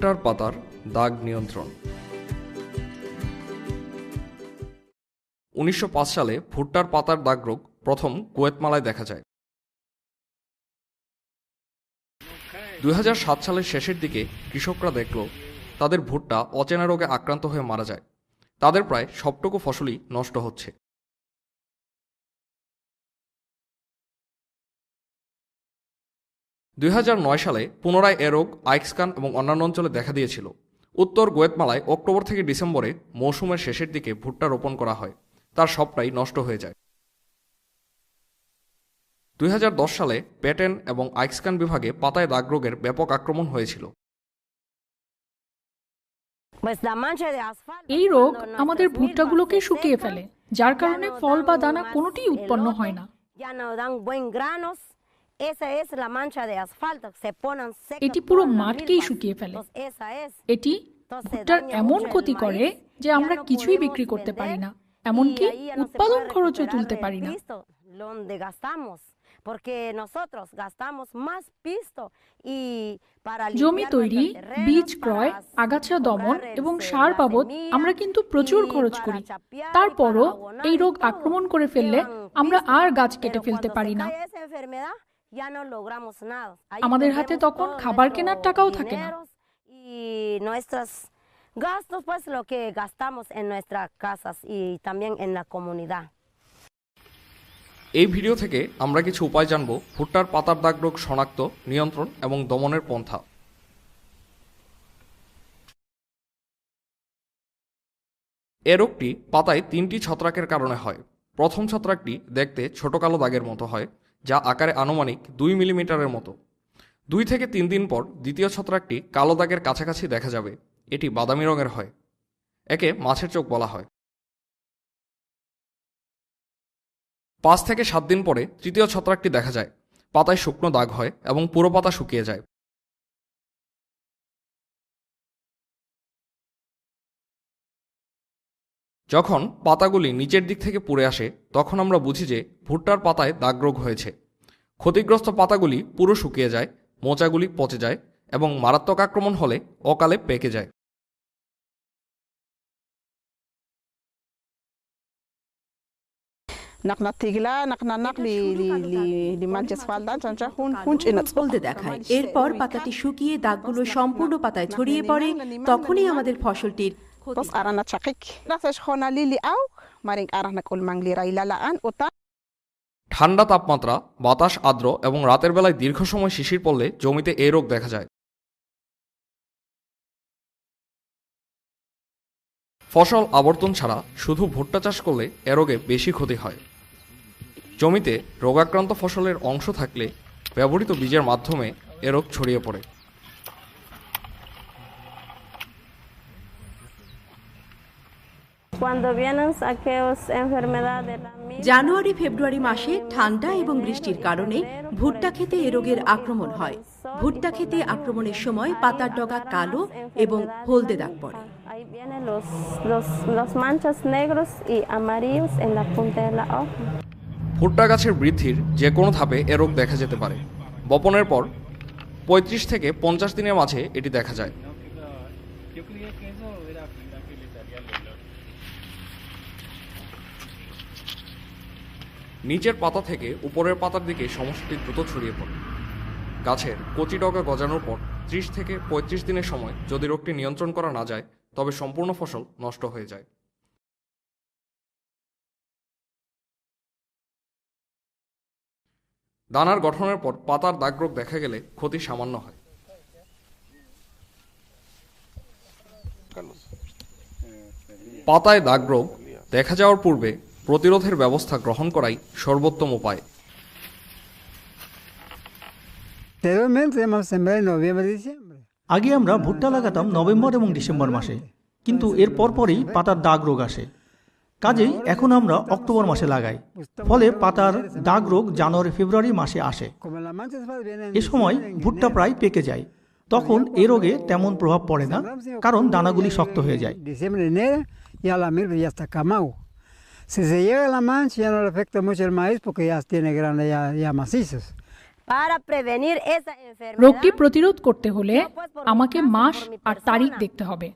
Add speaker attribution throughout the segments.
Speaker 1: ভুট্টার পাতার দাগ নিয়ন্ত্রণ। উনিশশো সালে ভুট্টার পাতার দাগ রোগ প্রথম কুয়েতমালায় দেখা যায়। দুই সাত সালের শেষের দিকে কৃষকরা দেখল, তাদের ভুট্টা অচেনা রোগে আক্রান্ত হয়ে মারা যায়। তাদের প্রায় সবটুকু ফসলই নষ্ট হচ্ছে। দুই সালে পুনরায় এ রোগ আইক্সকান এবং অন্যান্য অঞ্চলে দেখা দিয়েছিল। উত্তর গোয়েতমালায় অক্টোবর থেকে ডিসেম্বরে মৌসুমের শেষের দিকে ভুট্টা রোপণ করা হয়। তার সবটাই নষ্ট হয়ে যায়। দুই সালে প্যাটেন এবং আইক্সকান বিভাগে পাতায় দাগ রোগের ব্যাপক আক্রমণ হয়েছিল।
Speaker 2: এই রোগ আমাদের ভুট্টাগুলোকে শুকিয়ে ফেলে, যার কারণে ফল বা দানা কোনোটি উৎপন্ন হয় না। এটি পুরো মাঠকেই শুকিয়ে ফেলে। এটি ভুট্টার এমন ক্ষতি করে যে আমরা কিছুই বিক্রি করতে পারি না। এমনকি উৎপাদন খরচও তুলতে পারি না। জমি তৈরি বীজ ক্রয় আগাছা দমন এবং সার বাবদ আমরা কিন্তু প্রচুর খরচ করি। তারপরও এই রোগ আক্রমণ করে ফেললে আমরা আর গাছ কেটে ফেলতে পারি না। আমাদের হাতে তখন খাবার কেনার টাকাও থাকে না
Speaker 3: gastos pues lo que gastamos en nuestras casas y también en la comunidad.
Speaker 1: এই ভিডিও থেকে আমরা কিছু উপায় জানব। ভুট্টার পাতার দাগ রোগ শনাক্ত নিয়ন্ত্রণ এবং দমনের পন্থা। এ রোগটি পাতায় তিনটি ছত্রাকের কারণে হয়। প্রথম ছত্রাকটি দেখতে ছোট কালো দাগের মতো হয়। যা আকারে আনুমানিক দুই মিলিমিটারের মতো। দুই থেকে তিন দিন পর দ্বিতীয় ছত্রাকটি কালো দাগের কাছাকাছি দেখা যাবে। এটি বাদামি রঙের হয়। একে মাছের চোখ বলা হয়। পাঁচ থেকে সাত দিন পরে তৃতীয় ছত্রাকটি দেখা যায়। পাতায় শুকনো দাগ হয় এবং পুরো পাতা শুকিয়ে যায়। যখন পাতাগুলি নিচের দিক থেকে পুড়ে আসে তখন আমরা বুঝি যে ভুট্টার পাতায় দাগ রোগ হয়েছে। ক্ষতিগ্রস্ত পাতাগুলি পুরো শুকিয়ে যায় মোচাগুলি পচে যায় এবং মারাত্মক আক্রমণ হলে অকালে পেকে যায়।
Speaker 4: দেখায়। এরপর পাতাটি শুকিয়ে দাগগুলো সম্পূর্ণ পাতায় ছড়িয়ে পড়ে তখনই আমাদের ফসলটির
Speaker 5: tos arana chakik rasesh khona li li au maring arah nak ul mangli railalaan uta.
Speaker 1: ঠান্ডা তাপমাত্রা বাতাস আর্দ্র এবং রাতের বেলায় দীর্ঘ সময় শিশির পড়লে জমিতে এই রোগ দেখা যায়। ফসল আবর্তন ছাড়া শুধু ভুট্টা চাষ করলে এ রোগে বেশি ক্ষতি হয়। জমিতে রোগাক্রান্ত ফসলের অংশ থাকলে ব্যবহৃত বীজের মাধ্যমে এ রোগ ছড়িয়ে পড়ে
Speaker 6: Cuando vienen aquellas enfermedades de la misma,
Speaker 4: জানুয়ারি ফেব্রুয়ারি মাসে ঠান্ডা এবং বৃষ্টির কারণে ভুট্টা খেতে এ রোগের আক্রমণ হয়। ভুট্টা খেতে আক্রমণের সময় পাতার ডগা কালো এবং হলদে দাগ পড়ে.
Speaker 1: ভুট্টা গাছের বৃদ্ধির যে কোনো ধাপে এ রোগ দেখা যেতে পারে। বপনের পর পঁয়ত্রিশ থেকে পঞ্চাশ দিনের মাঝে এটি দেখা যায়। নিচের পাতা থেকে উপরের পাতার দিকে সমস্যাটি দ্রুত ছড়িয়ে পড়ে। গাছের কচি ডগা গজানোর পর ত্রিশ থেকে পঁয়ত্রিশ দিনের সময় যদি রোগটি নিয়ন্ত্রণ করা না যায়, তবে সম্পূর্ণ ফসল নষ্ট হয়ে যায়। দানার গঠনের পর পাতার দাগ রোগ দেখা গেলে ক্ষতি সামান্য হয়। পাতায় দাগ রোগ দেখা যাওয়ার পূর্বে প্রতিরোধের ব্যবস্থা গ্রহণ করাই সর্বোত্তম উপায়.
Speaker 7: আগে আমরা ভুট্টা লাগাতাম নভেম্বর এবং ডিসেম্বর মাসে, কিন্তু এর পরপরই পাতার দাগ রোগ আসে। কাজেই এখন আমরা অক্টোবর মাসে লাগাই, ফলে পাতার দাগ রোগ জানুয়ারি, ফেব্রুয়ারি মাসে আসে। এ সময় ভুট্টা প্রায় পেকে যায়, তখন এ রোগে তেমন প্রভাব পড়ে না, কারণ দানাগুলি শক্ত হয়ে যায়।
Speaker 8: Si se llega la mancha ya no le afecta mucho el maíz porque ya tiene granos ya, ya macizos.
Speaker 3: Para prevenir esa enfermedad.
Speaker 2: রোগটি প্রতিরোধ করতে হলে আমাকে মাস আর তারিখ দেখতে হবে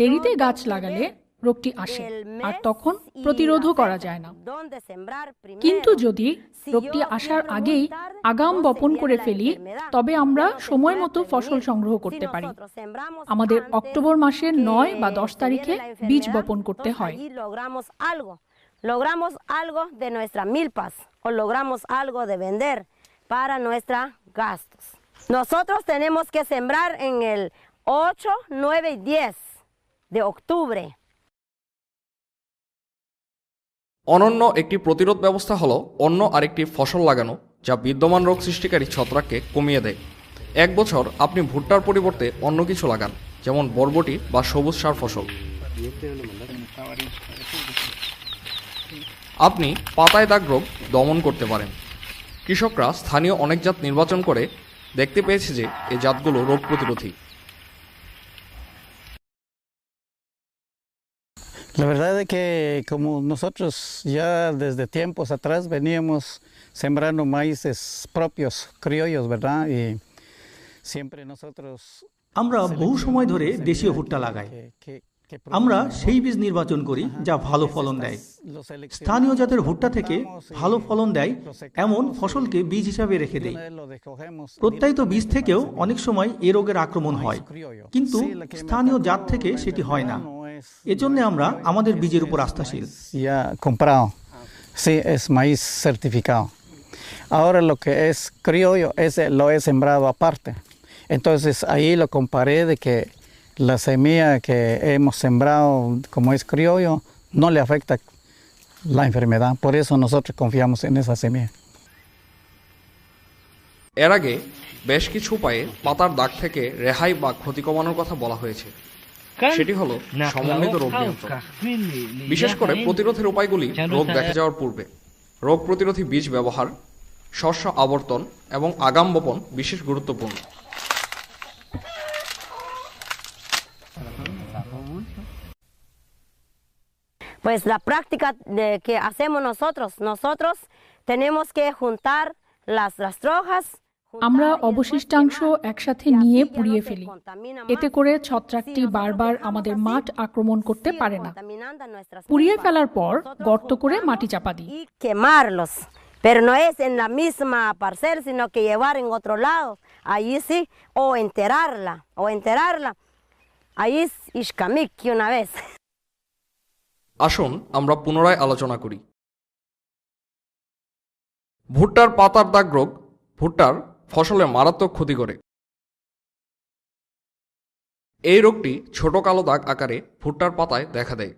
Speaker 2: দেরিতে গাছ লাগালে রোগটি আসে আর তখন প্রতিরোধও করা যায় না. কিন্তু যদি রোগটি আসার আগেই আগাম বপন করে ফেলি তবে আমরা সময় মতো ফসল সংগ্রহ করতে পারি আমাদের অক্টোবর মাসের নয় বা দশ তারিখে বীজ বপন করতে হয়
Speaker 3: logramos algo. De nuestras milpas o logramos algo de vender para nuestros gastos. Nosotros tenemos que sembrar en el 8, 9 y 10 de octubre.
Speaker 1: অনন্য একটি প্রতিরোধ ব্যবস্থা হলো অন্য আরেকটি ফসল লাগানো যা বিদ্যমান রোগ সৃষ্টিকারী ছত্রাককে কমিয়ে দেয় এক বছর আপনি ভুট্টার পরিবর্তে অন্য কিছু লাগান যেমন বরবটি বা সবুজ সার ফসল আপনি পাতায় দাগ রোগ দমন করতে পারেন কৃষকরা স্থানীয় অনেক জাত নির্বাচন করে দেখতে পেয়েছে যে এই জাতগুলো রোগ প্রতিরোধী
Speaker 9: La verdad es que como nosotros ya desde tiempos atrás veníamos sembrando maíces propios, criollos, ¿verdad? Y siempre nosotros...
Speaker 7: আমরা বহু সময় ধরে দেশীয় ভুট্টা লাগাই আমরা সেই বীজ নির্বাচন করি যা ভালো ফলন দেয় স্থানীয় জাতের ভুট্টা থেকে ভালো ফলন দেয় এমন ফসলকে বীজ হিসাবে রেখে দেয় প্রত্যায়িত বীজ থেকেও অনেক সময় এ রোগের আক্রমণ হয় কিন্তু স্থানীয় জাত থেকে সেটি হয় না
Speaker 9: es-
Speaker 7: এজন্য আমরা আমাদের বীজের উপর আস্থাশীল
Speaker 9: es. Ahora lo que es criollo, ese lo he sembrado aparte. Entonces ahí lo comparé de que la semilla que hemos sembrado, como es criollo, no le afecta la enfermedad. Por eso nosotros confiamos en esa semilla.
Speaker 1: এর আগে বেশ কিছু উপায়ে পাতার দাগ থেকে রেহাই বা ক্ষতি কমানোর কথা বলা হয়েছে। সেটি হলো সমন্বিত রোগ নিয়ন্ত্রণ। বিশেষ করে প্রতিরোধের উপায়গুলি রোগ দেখা যাওয়ার পূর্বে। রোগ প্রতিরোধী বীজ ব্যবহার শস্য আবর্তন এবং আগাম বপন বিশেষ গুরুত্বপূর্ণ।
Speaker 3: Pues la práctica de que hacemos nosotros, nosotros tenemos que juntar las rastrojas. juntar
Speaker 2: আমরা অবশিষ্টাংশ একসাথে নিয়ে পুড়িয়ে ফেলি এতে করে ছত্রাকটি বারবার আমাদের মাঠ আক্রমণ করতে পারে না পুড়িয়ে ফেলার পর গর্ত করে মাটি চাপা দিই.
Speaker 3: Pero no es en la misma parcela, sino que llevar en otro lado. Ahí sí, o enterarla, o enterarla. Ahí es Ishkamik una vez.
Speaker 1: আসুন, আমরা পুনরায় আলোচনা করি। ভুট্টার পাতার দাগ রোগ, ভুট্টার ফসলে মারাত্মক ক্ষতি করে। এই রোগটি ছোট কালো দাগ আকারে ভুট্টার পাতায় দেখা দেয়।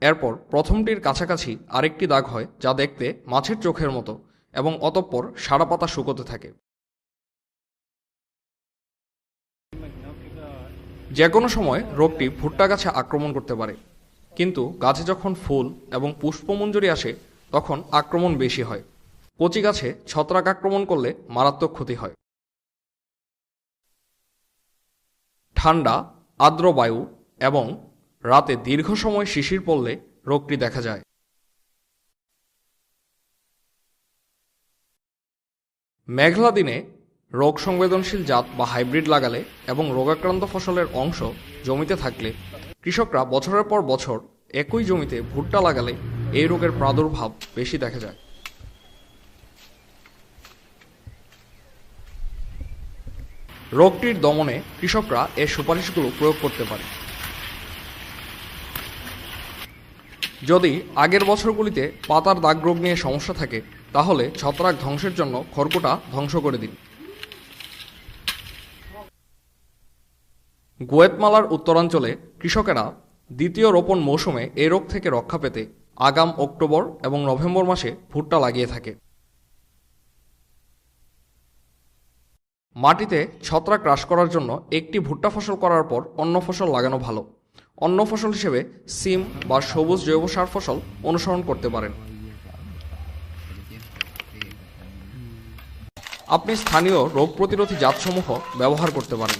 Speaker 1: এরপর প্রথমটির কাছাকাছি আরেকটি দাগ হয়, যা দেখতে মাছের চোখের মতো এবং অতঃপর সারা পাতা শুকোতে থাকে। যে কোনো সময় রোগটি ভুট্টা গাছে আক্রমণ করতে পারে। কিন্তু গাছে যখন ফুল এবং পুষ্পমঞ্জুরি আসে, তখন আক্রমণ বেশি হয়। কচি গাছে ছত্রাক আক্রমণ করলে মারাত্মক ক্ষতি হয়। ঠান্ডা, আর্দ্র বায়ু এবং রাতে দীর্ঘ সময় শিশির পড়লে রোগটি দেখা যায়। মেঘলা দিনে রোগ সংবেদনশীল জাত বা হাইব্রিড লাগালে এবং রোগাক্রান্ত ফসলের অংশ জমিতে থাকলে কৃষকরা বছরের পর বছর একই জমিতে ভুট্টা লাগালে এই রোগের প্রাদুর্ভাব বেশি দেখা যায়। রোগটির দমনে কৃষকরা এর সুপারিশগুলো প্রয়োগ করতে পারে। যদি আগের বছরগুলিতে পাতার দাগ রোগ নিয়ে সমস্যা থাকে, তাহলে ছত্রাক ধ্বংসের জন্য খড়কুটা ধ্বংস করে দিন। গোয়েতমালার উত্তরাঞ্চলে কৃষকেরা দ্বিতীয় রোপণ মৌসুমে এই রোগ থেকে রক্ষা পেতে আগাম অক্টোবর এবং নভেম্বর মাসে ভুট্টা লাগিয়ে থাকে। মাটিতে ছত্রাক হ্রাস করার জন্য একটি ভুট্টা ফসল করার পর অন্য ফসল লাগানো ভালো। অন্য ফসল হিসেবে সিম বা সবুজ জৈব সার ফসল অনুসরণ করতে পারেন। আপনি স্থানীয় রোগ প্রতিরোধী জাতসমূহ ব্যবহার করতে পারেন।